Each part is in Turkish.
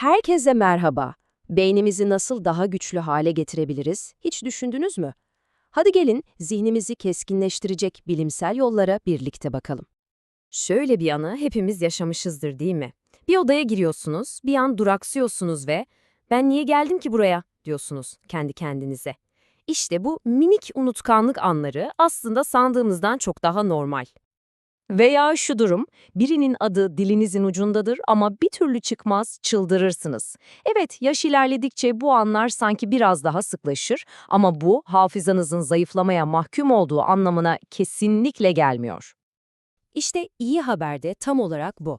Herkese merhaba. Beynimizi nasıl daha güçlü hale getirebiliriz? Hiç düşündünüz mü? Hadi gelin zihnimizi keskinleştirecek bilimsel yollara birlikte bakalım. Şöyle bir anı hepimiz yaşamışızdır değil mi? Bir odaya giriyorsunuz, bir an duraksıyorsunuz ve ben niye geldim ki buraya diyorsunuz kendi kendinize. İşte bu minik unutkanlık anları aslında sandığımızdan çok daha normal. Veya şu durum, birinin adı dilinizin ucundadır ama bir türlü çıkmaz, çıldırırsınız. Evet, yaş ilerledikçe bu anlar sanki biraz daha sıklaşır ama bu hafızanızın zayıflamaya mahkum olduğu anlamına kesinlikle gelmiyor. İşte iyi haber de tam olarak bu.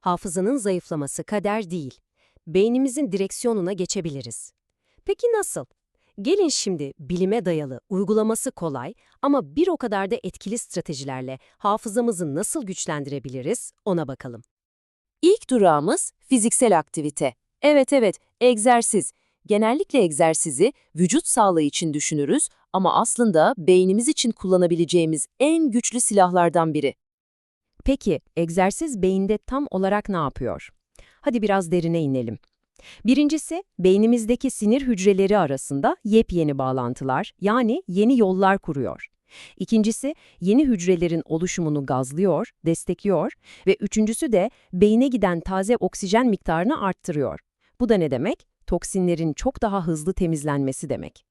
Hafızanın zayıflaması kader değil. Beynimizin direksiyonuna geçebiliriz. Peki nasıl? Gelin şimdi bilime dayalı, uygulaması kolay ama bir o kadar da etkili stratejilerle hafızamızı nasıl güçlendirebiliriz ona bakalım. İlk durağımız fiziksel aktivite. Evet evet, egzersiz. Genellikle egzersizi vücut sağlığı için düşünürüz ama aslında beynimiz için kullanabileceğimiz en güçlü silahlardan biri. Peki, egzersiz beyinde tam olarak ne yapıyor? Hadi biraz derine inelim. Birincisi, beynimizdeki sinir hücreleri arasında yepyeni bağlantılar, yani yeni yollar kuruyor. İkincisi, yeni hücrelerin oluşumunu gazlıyor, destekliyor ve üçüncüsü de beyne giden taze oksijen miktarını arttırıyor. Bu da ne demek? Toksinlerin çok daha hızlı temizlenmesi demek.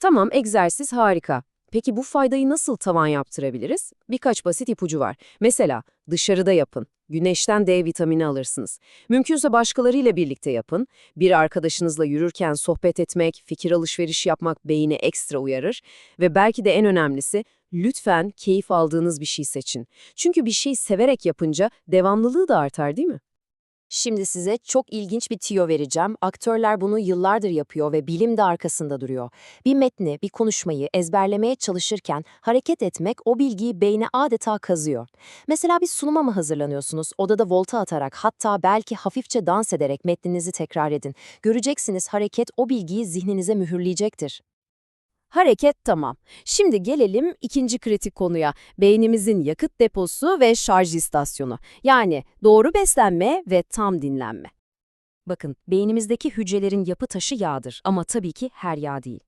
Tamam, egzersiz harika. Peki bu faydayı nasıl tavan yaptırabiliriz? Birkaç basit ipucu var. Mesela dışarıda yapın. Güneşten D vitamini alırsınız. Mümkünse başkalarıyla birlikte yapın. Bir arkadaşınızla yürürken sohbet etmek, fikir alışverişi yapmak beyni ekstra uyarır. Ve belki de en önemlisi, lütfen keyif aldığınız bir şey seçin. Çünkü bir şey severek yapınca devamlılığı da artar değil mi? Şimdi size çok ilginç bir tiyo vereceğim. Aktörler bunu yıllardır yapıyor ve bilim de arkasında duruyor. Bir metni, bir konuşmayı ezberlemeye çalışırken hareket etmek o bilgiyi beyne adeta kazıyor. Mesela bir sunuma mı hazırlanıyorsunuz? Odada volta atarak hatta belki hafifçe dans ederek metninizi tekrar edin. Göreceksiniz hareket o bilgiyi zihninize mühürleyecektir. Hareket tamam. Şimdi gelelim ikinci kritik konuya. Beynimizin yakıt deposu ve şarj istasyonu. Yani doğru beslenme ve tam dinlenme. Bakın, beynimizdeki hücrelerin yapı taşı yağdır ama tabii ki her yağ değil.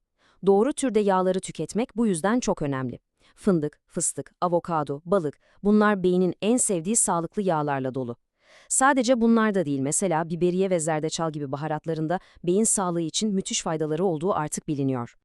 Doğru türde yağları tüketmek bu yüzden çok önemli. Fındık, fıstık, avokado, balık bunlar beynin en sevdiği sağlıklı yağlarla dolu. Sadece bunlar da değil mesela biberiye ve zerdeçal gibi baharatlarında beyin sağlığı için müthiş faydaları olduğu artık biliniyor.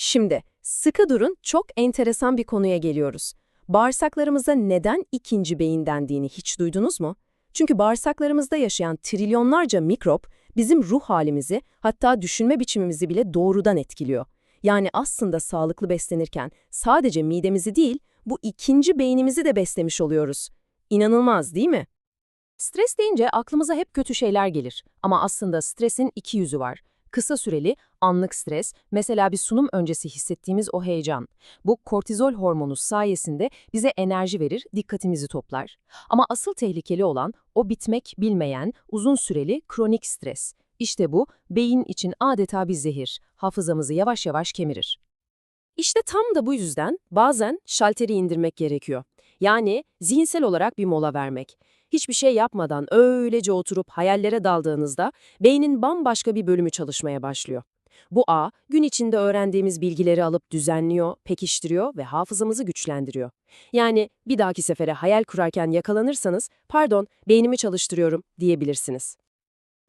Şimdi sıkı durun çok enteresan bir konuya geliyoruz. Bağırsaklarımıza neden ikinci beyin dendiğini hiç duydunuz mu? Çünkü bağırsaklarımızda yaşayan trilyonlarca mikrop bizim ruh halimizi hatta düşünme biçimimizi bile doğrudan etkiliyor. Yani aslında sağlıklı beslenirken sadece midemizi değil bu ikinci beynimizi de beslemiş oluyoruz. İnanılmaz değil mi? Stres deyince aklımıza hep kötü şeyler gelir ama aslında stresin iki yüzü var. Kısa süreli, anlık stres, mesela bir sunum öncesi hissettiğimiz o heyecan. Bu kortizol hormonu sayesinde bize enerji verir, dikkatimizi toplar. Ama asıl tehlikeli olan o bitmek bilmeyen, uzun süreli kronik stres. İşte bu, beyin için adeta bir zehir, hafızamızı yavaş yavaş kemirir. İşte tam da bu yüzden bazen şalteri indirmek gerekiyor. Yani zihinsel olarak bir mola vermek. Hiçbir şey yapmadan öylece oturup hayallere daldığınızda beynin bambaşka bir bölümü çalışmaya başlıyor. Bu ağ, gün içinde öğrendiğimiz bilgileri alıp düzenliyor, pekiştiriyor ve hafızamızı güçlendiriyor. Yani bir dahaki sefere hayal kurarken yakalanırsanız, pardon beynimi çalıştırıyorum diyebilirsiniz.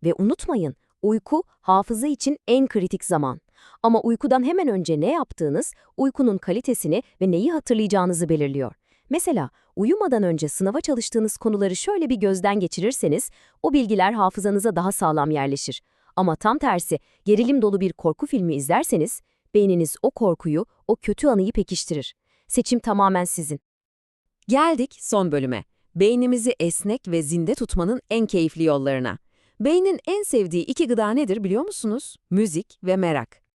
Ve unutmayın, uyku hafıza için en kritik zaman. Ama uykudan hemen önce ne yaptığınız, uykunun kalitesini ve neyi hatırlayacağınızı belirliyor. Mesela uyumadan önce sınava çalıştığınız konuları şöyle bir gözden geçirirseniz, o bilgiler hafızanıza daha sağlam yerleşir. Ama tam tersi, gerilim dolu bir korku filmi izlerseniz, beyniniz o korkuyu, o kötü anıyı pekiştirir. Seçim tamamen sizin. Geldik son bölüme. Beynimizi esnek ve zinde tutmanın en keyifli yollarına. Beynin en sevdiği iki gıda nedir biliyor musunuz? Müzik ve merak.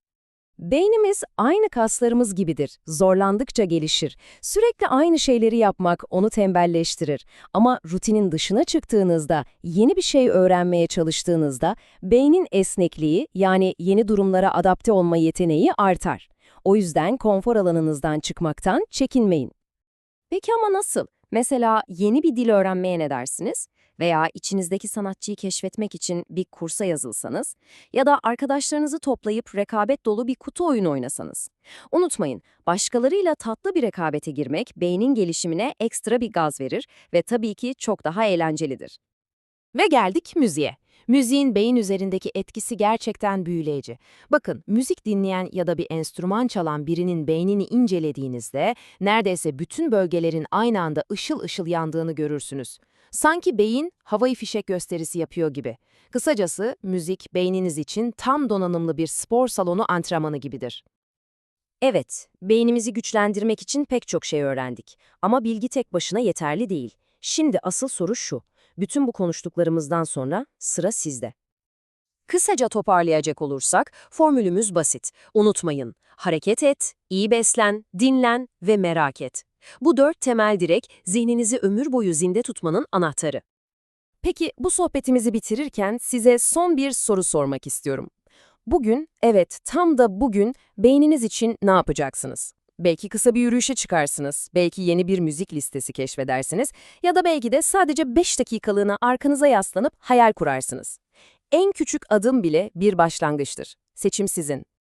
Beynimiz aynı kaslarımız gibidir. Zorlandıkça gelişir. Sürekli aynı şeyleri yapmak onu tembelleştirir. Ama rutinin dışına çıktığınızda, yeni bir şey öğrenmeye çalıştığınızda beynin esnekliği yani yeni durumlara adapte olma yeteneği artar. O yüzden konfor alanınızdan çıkmaktan çekinmeyin. Peki ama nasıl? Mesela yeni bir dil öğrenmeye ne dersiniz? Veya içinizdeki sanatçıyı keşfetmek için bir kursa yazılsanız ya da arkadaşlarınızı toplayıp rekabet dolu bir kutu oyunu oynasanız. Unutmayın, başkalarıyla tatlı bir rekabete girmek beynin gelişimine ekstra bir gaz verir ve tabii ki çok daha eğlencelidir. Ve geldik müziğe. Müziğin beyin üzerindeki etkisi gerçekten büyüleyici. Bakın, müzik dinleyen ya da bir enstrüman çalan birinin beynini incelediğinizde neredeyse bütün bölgelerin aynı anda ışıl ışıl yandığını görürsünüz. Sanki beyin havai fişek gösterisi yapıyor gibi. Kısacası müzik beyniniz için tam donanımlı bir spor salonu antrenmanı gibidir. Evet, beynimizi güçlendirmek için pek çok şey öğrendik. Ama bilgi tek başına yeterli değil. Şimdi asıl soru şu. Bütün bu konuştuklarımızdan sonra sıra sizde. Kısaca toparlayacak olursak formülümüz basit. Unutmayın, hareket et, iyi beslen, dinlen ve merak et. Bu dört temel direk zihninizi ömür boyu zinde tutmanın anahtarı. Peki bu sohbetimizi bitirirken size son bir soru sormak istiyorum. Bugün, evet tam da bugün beyniniz için ne yapacaksınız? Belki kısa bir yürüyüşe çıkarsınız, belki yeni bir müzik listesi keşfedersiniz ya da belki de sadece 5 dakikalığına arkanıza yaslanıp hayal kurarsınız. En küçük adım bile bir başlangıçtır. Seçim sizin.